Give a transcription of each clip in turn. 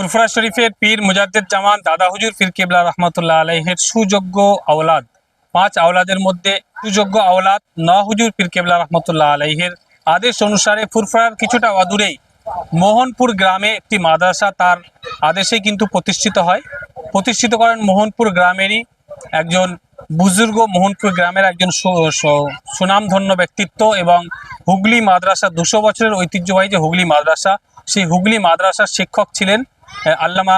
ফুরফুরা শরীফের পীর মুজাদ্দেদ জামান দাদা হুজুর ফির কেবলা রহমতুল্লাহ আলহের সুযোগ্য আওলাদ। পাঁচ আওলাদের মধ্যে সুযোগ্য আওলাদ ন হুজুর পীর কেবলা রহমতুল্লাহ আলহের আদেশ অনুসারে ফুরফুরার কিছুটা অদূরেই মোহনপুর গ্রামে একটি মাদ্রাসা তার আদেশে কিন্তু প্রতিষ্ঠিত হয়। প্রতিষ্ঠিত করেন মোহনপুর গ্রামেরই একজন বুজুর্গ মোহনপুর গ্রামের একজন সুনামধন্য ব্যক্তিত্ব এবং হুগলি মাদ্রাসা, দুশো বছরের ঐতিহ্যবাহী যে হুগলি মাদ্রাসা, সেই হুগলি মাদ্রাসার শিক্ষক ছিলেন আল্লামা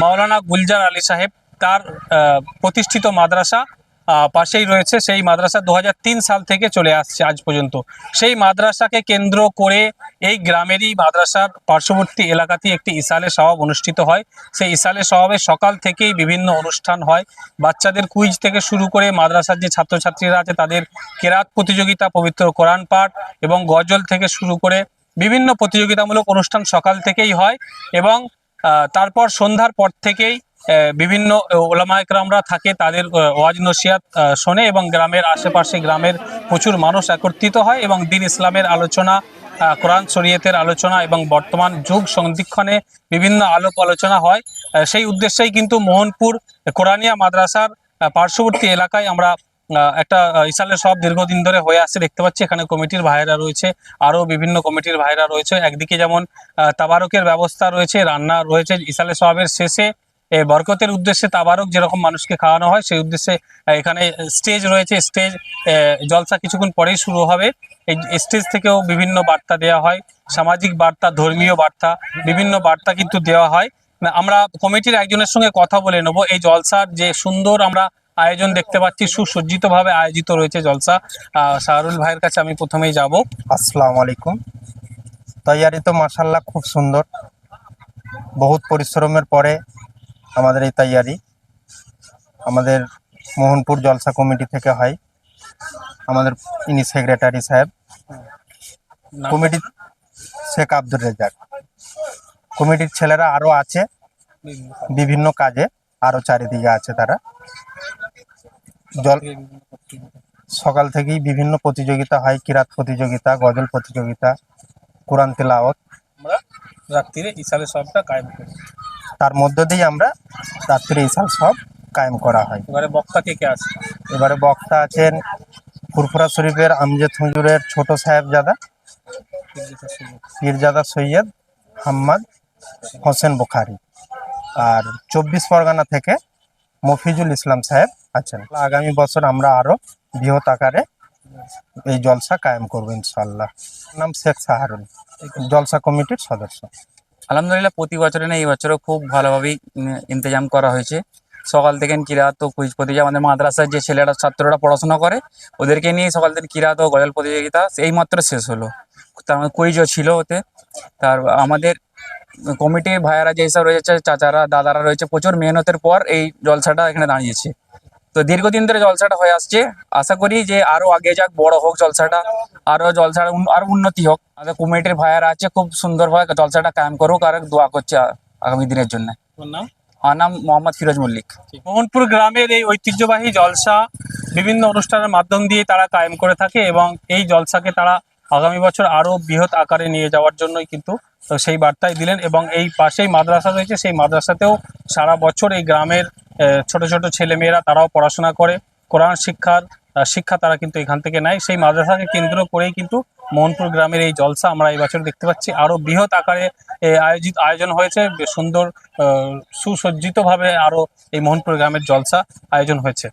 মাওলানা গুলজার আলী সাহেব। তার প্রতিষ্ঠিত মাদ্রাসা পাশেই রয়েছে সেই মাদ্রাসা দু হাজার তিন সাল থেকে চলে আসছে আজ পর্যন্ত। সেই মাদ্রাসাকে কেন্দ্র করে এই গ্রামেরই মাদ্রাসার পার্শ্ববর্তী এলাকাতেই একটি ইসালে সওয়াব অনুষ্ঠিত হয়। সেই ইসালে সওয়াবে সকাল থেকেই বিভিন্ন অনুষ্ঠান হয়। বাচ্চাদের কুইজ থেকে শুরু করে মাদ্রাসার যে ছাত্রছাত্রীরা আছে তাদের কেরাত প্রতিযোগিতা, পবিত্র কোরআন পাঠ এবং গজল থেকে শুরু করে বিভিন্ন প্রতিযোগিতামূলক অনুষ্ঠান সকাল থেকেই হয় এবং তারপর সন্ধ্যার পর থেকেই বিভিন্ন ওলামা একরামরা থাকে, তাদের ওয়াজ নসিয়াত শোনে এবং গ্রামের আশেপাশে গ্রামের প্রচুর মানুষ একত্রিত হয় এবং দিন ইসলামের আলোচনা কোরআন শরীয়তের আলোচনা এবং বর্তমান যুগ সন্ধিক্ষণে বিভিন্ন আলোক আলোচনা হয়। সেই উদ্দেশ্যেই কিন্তু মোহনপুর কোরআনিয়া মাদ্রাসার পার্শ্ববর্তী এলাকায় আমরা একটা ইসালের সব দীর্ঘদিন ধরে হয়ে আসছে, দেখতে পাচ্ছি এখানে কমিটির ভাইরা রয়েছে, আরও বিভিন্ন কমিটির ভাইরা রয়েছে। একদিকে যেমন তাবারকের ব্যবস্থা রয়েছে, রান্না রয়েছে ইসালে সবের শেষে বরকতের উদ্দেশ্যে তাবারক যেরকম মানুষকে খাওয়ানো হয়, সেই উদ্দেশ্যে এখানে স্টেজ রয়েছে। স্টেজ জলসা কিছুক্ষণ পরেই শুরু হবে। এই স্টেজ থেকেও বিভিন্ন বার্তা দেওয়া হয়। সামাজিক বার্তা, ধর্মীয় বার্তা, বিভিন্ন বার্তা কিন্তু দেওয়া হয়। আমরা কমিটির একজনের সঙ্গে কথা বলে নেব। এই জলসার যে সুন্দর আমরা আয়োজন দেখতে পাচ্ছি, সুসজ্জিতভাবে আয়োজিত রয়েছে জলসা। শাহরুল ভাইয়ের কাছে আমি প্রথমেই যাব। আসসালামু আলাইকুম। তৈয়ারি তো মাসাল্লাহ খুব সুন্দর। বহুত পরিশ্রমের পরে আমাদের এই তৈয়ারি আমাদের মোহনপুর জলসা কমিটি থেকে হয় আমাদের ইনি সেক্রেটারি সাহেব। কমিটি শেখ আব্দুর রেজাক। কমিটির ছেলেরা আরও আছে বিভিন্ন কাজে আরও চারিদিকে আছে তারা। জল সকাল থেকেই বিভিন্ন প্রতিযোগিতা হয় কিরাত প্রতিযোগিতা গজল প্রতিযোগিতা কোরআন তেলাওয়াত। আমরা রাত্রিরে ইসালে সবটা কায়েম করি। তার মধ্য দিয়ে আমরা রাত্রে ইসাল সব কায়েম করা হয়। এবারে বক্তা কে কে আছে? এবারে বক্তা আছেন ফুরফুরা শরীফের আমজেদ হুজুরের ছোট সাহেবজাদা পীরজাদা সৈয়দ হাম্মাদ হোসেন বুখারি আর চব্বিশ পরগনা থেকে মফিজুল ইসলাম সাহেব আছেন। আগামী বছর আমরা আরও বৃহৎ আকারে এই জলসা কায়েম করব ইনশাল্লাহ নাম শেখ সাহারুল জলসা কমিটির সদস্য। আলহামদুলিল্লাহ প্রতি বছরে না, এই বছরও খুব ভালোভাবেই ইন্তজাম করা হয়েছে। সকাল থেকে কিরাত ও কুইজ প্রতিযোগিতা, আমাদের মাদ্রাসার যে ছেলেরা, ছাত্ররা পড়াশোনা করে, ওদেরকে নিয়ে সকাল থেকে কিরাত ও গজল প্রতিযোগিতা এই মাত্র শেষ হলো। তার মধ্যে কুইজও ছিল ওতে। তার, আমাদের কমিটির ভাইয়ারা যেসব রয়েছে, চাচারা, দাদারা রয়েছে, প্রচুর মেহনতের পর এই জলসাটা এখানে দাঁড়িয়েছে। তো দীর্ঘদিন ধরে জলসাটা হয়ে আসছে। আশা করি যে আরও আগে যাক বড় হোক জলসাটা আরও জলসাটা আরও উন্নতি হোক। আমাদের কমিটির ভাইয়ারা আছে খুব সুন্দরভাবে জলসাটা কায়েম করুক আর দোয়া করছে আগামী দিনের জন্য। আমার নাম মোহাম্মদ ফিরোজ মল্লিক। মোহনপুর গ্রামের এই ঐতিহ্যবাহী জলসা বিভিন্ন অনুষ্ঠানের মাধ্যম দিয়ে তারা কায়েম করে থাকে এবং এই জলসাকে তারা আগামী বছর আরও বৃহৎ আকারে নিয়ে যাওয়ার জন্যই কিন্তু তো সেই বার্তাই দিলেন এবং এই পাশেই মাদ্রাসা রয়েছে সেই মাদ্রাসাতেও সারা বছর এই গ্রামের ছোট ছোট ছেলে মেয়েরা তারাও পড়াশোনা করে। কোরআন শিক্ষার শিক্ষা তারা কিন্তু এখান থেকে নেয়। সেই মাদ্রাসাকে কেন্দ্র করেই কিন্তু মোহনপুর গ্রামের এই জলসা আমরা এই বছর দেখতে পাচ্ছি। আরও বৃহৎ আকারে আয়োজিত, আয়োজন হয়েছে। সুন্দর সুসজ্জিতভাবে আরও এই মোহনপুর গ্রামের জলসা আয়োজন হয়েছে।